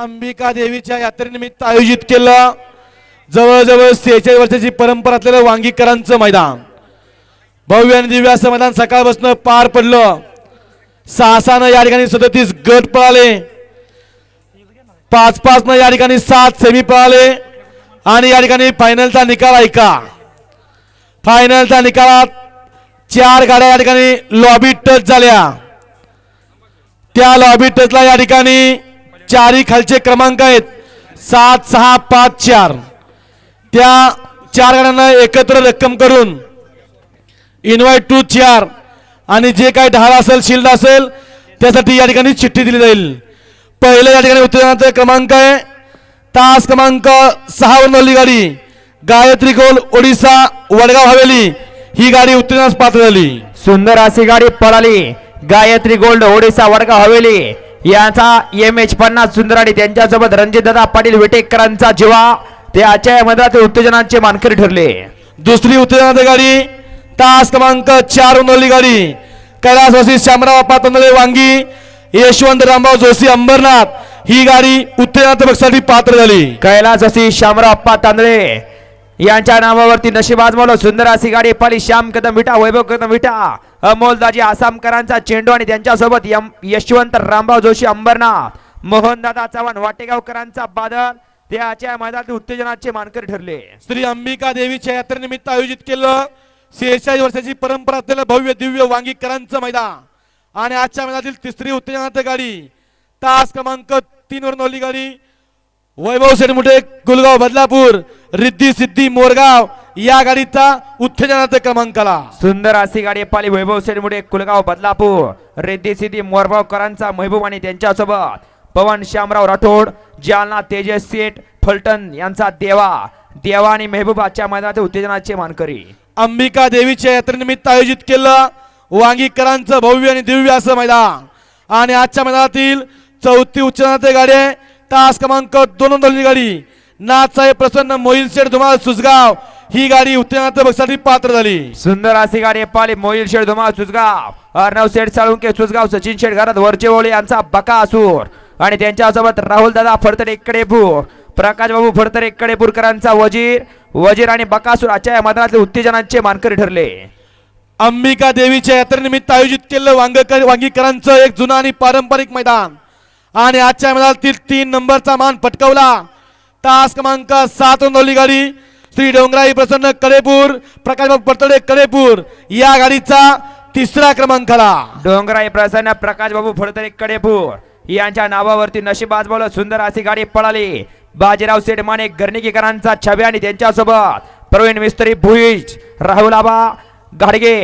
अंबिका देवीच्या यात्रेनिमित्त आयोजित केलं. जवळजवळ सेहेचाळीस वर्षाची परंपरा असलेलं वांगीकरांचं मैदान. भव्य आणि दिव्य असं मैदान सकाळपासून पार पडलं. सहासानं या ठिकाणी सदतीस गट पळाले. पाच पाच न या ठिकाणी सात सेमी पळाले. आणि या ठिकाणी फायनलचा निकाल ऐका. फायनलच्या निकालात चार गाड्या या ठिकाणी लॉबी टच झाल्या. त्या लॉबी टचला या ठिकाणी चारही खालचे क्रमांक आहेत. सात सहा पाच चार. त्या चार गाड्यांना एकत्र रक्कम करून इन्व्हाइट टू चार आणि जे काही ढाल असेल शिल्ड असेल त्यासाठी या ठिकाणी चिठ्ठी दिली जाईल. पहिलं या ठिकाणी उत्तेजनाचा क्रमांक आहे. तास क्रमांक सहा वनवली गाडी. गायत्री गोल ओडिसा वडगाव हवेली. ही गाडी उत्तेजनास पात्र झाली. सुंदर अशी गाडी पळाली. गायत्री गोल्ड ओडिसा वडगाव हवेली. यांचा एम एच पन्नास सुंदर आणि त्यांच्यासोबत रणजितदादा पाटील विटेकरांचा जीवा. ते आजच्या या मैदानातील उत्तेजनाचे मानकरी ठरले. दुसरी उत्तेजनाची गाडी तास क्रमांक चार नोंदली गाडी. कैलासवासी श्यामराव अप्पा तंदळे वांगी यशवंत रामभाऊ जोशी अंबरनाथ ही गाडी उत्तेजनाच्या पक्षासाठी पात्र झाली. कैलास अशी शामराव अप्पा तांदळे यांच्या नावावरती नशीब आजमावलं. सुंदर अशी गाडी पाली श्याम कदम विटा वैभव कदम विटा. अमोलदाजी आसामकरांचा चेंडू आणि त्यांच्यासोबत यम यशवंत रामराव जोशी अंबरनाथ मोहनदादा चव्हाण वाटेगावकरांचा बादल ते आजच्या मैदानातील उत्तेजनाचे मानकरी ठरले. श्री अंबिका देवीच्या यात्रेनिमित्त आयोजित केलं शेहेचाळीस वर्षाची परंपरा असलेलं भव्य दिव्य वांगीकरांचं मैदान. आणि आजच्या मैदानातील तिसरी उत्तेजनाची गाडी तास क्रमांक तीन वर नोंदली गाडी वैभव शेठमुठे गुलगाव बदलापूर रिद्धी सिद्धी मोरगाव या गाडीचा उत्तेजनाचा क्रमांक आला. सुंदर अशी गाडी पाली वैभव सेडमुडे कुलगाव बदलापूर. रेड्डी सिद्धी मोरगावकरांचा महबूब आणि त्यांच्यासोबत. पवन श्यामराव राठोड जालना तेजस सेठ फलटण यांचा देवा. देवा आणि मेहबूब आजच्या मैदानात उत्तेजनाचे मानकरी. अंबिका देवीच्या यात्रेनिमित्त आयोजित केलं वांगीकरांचं भव्य आणि दिव्य असं मैदान. आणि आजच्या मैदानातील चौथी उच्चनाचे गाडी आहे. तास क्रमांक दोन गाडी. नाथसाहेब प्रसन्न मोहिल शेठ धुमाळ सुसगाव ही गाडी उत्तेजनाच्या पक्षासाठी पात्र झाली. सुंदर अशी गाडी पाली. मोहिल शेठ धुमाळ सुसगाव अर्णव शेठ साळुंके सुसगाव सचिन शेठ घरात वरचे ओळे यांचा बकासूर आणि त्यांच्यासोबत राहुल दादा फडतरे कडेपूर प्रकाश बाबू फडतरे कडेपूरकरांचा वजीर. वजीर आणि बकासूर आजच्या या मैदानातले उत्तेजनाचे मानकरी ठरले. अंबिका देवीच्या यात्रेनिमित्त आयोजित केलेलं वांगकर वांगीकरांचं एक जुनं आणि पारंपरिक मैदान. आणि आजच्या मैदानातील तीन नंबरचा मान पटकवला. तास क्रमांक सात नोंदवली गाडी. श्री डोंगराई प्रसन्न कडेपूर प्रकाशबाबू पडतडे कडेपूर या गाडीचा तिसरा क्रमांक आला डोंगराई प्रसन्न प्रकाश बाबू फडतरे कडेपूर. यांच्या नावावरती नशीब आजमावलं सुंदर अशी गाडी पळाली. बाजीराव सेठ माने गर्णिकीकरांचा छबी आणि त्यांच्यासोबत प्रवीण मिस्त्री भुईज राहुल आबा गाडगे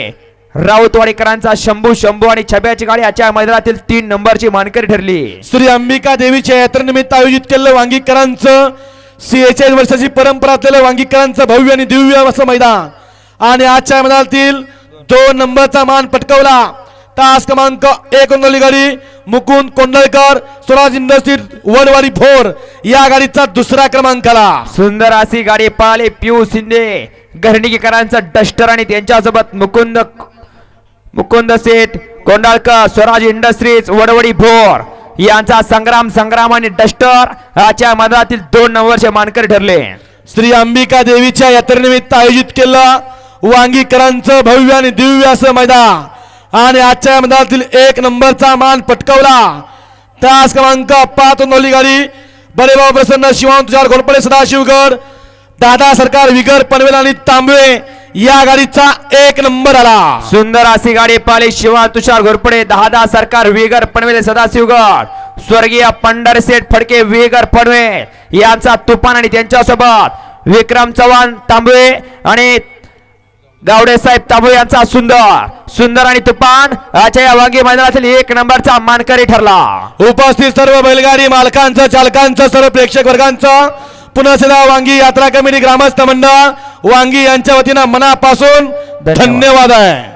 राऊतवाडीकरांचा शंभू शंभू आणि छब्याची गाडी आजच्या मैदानातील तीन नंबरची मानकरी ठरली. श्री अंबिका देवीच्या यात्रेनिमित्त आयोजित केलेलं वांगीकरांचं सेहेचाळीस वर्षाची परंपरा असलेलं वांगीकरांचं भव्य आणि दिव्य असं मैदान. आणि आजच्या मैदानातील दोन नंबरचा मान पटकवला. तास क्रमांक एक नोंदवली गाडी मुकुंद कोंडळकर स्वराज इंडस्ट्री वडवाडी फोर. या गाडीचा दुसरा क्रमांक आला. सुंदर अशी गाडी पाले पियू शिंदे. घरणीकरांचा डस्टर आणि त्यांच्यासोबत मुकुंद मुकुंद सेठ कोंडाळकर स्वराज इंडस्ट्रीज वडवडी भोर यांचा संग्राम संग्राम आणि डस्टर याच्या मधातील दोन नंबरचे मानकरी ठरले. श्री अंबिका देवीच्या यात्रेनिमित्त आयोजित केलं वांगीकरांचं भव्य आणि दिव्य असं मैदान. आणि आजच्या मैदानातील एक नंबरचा मान पटकवला. तास क्रमांक पाच नोली गाडी बरेभाऊ प्रसन्न शिवान तुषार घोरपडे सदाशिवगड दादा सरकार विगर पनवेल आणि तांबवे या गाडीचा एक नंबर आला. सुंदर अशी गाडी पाली शिवा तुषार घोरपडे दहा सरकार विगर पनवेल सदाशिवगड. स्वर्गीय पंढरसेठ फडके विगर पनवेल यांचा तुफान आणि त्यांच्यासोबत विक्रम चव्हाण तांबवे आणि गावडे साहेब तांबवे यांचा सुंदर सुंदर आणि तुफान या वांगी मैदानातील एक नंबरचा मानकरी ठरला. उपस्थित सर्व बैलगाडी मालकांचं चालकांचं सर्व प्रेक्षक वर्गांचं पुन्हा सदा वांगी यात्रा कमिटी ग्रामस्थ मंडळ वांगी यांच्या वतीनं मनापासून धन्यवाद. आहे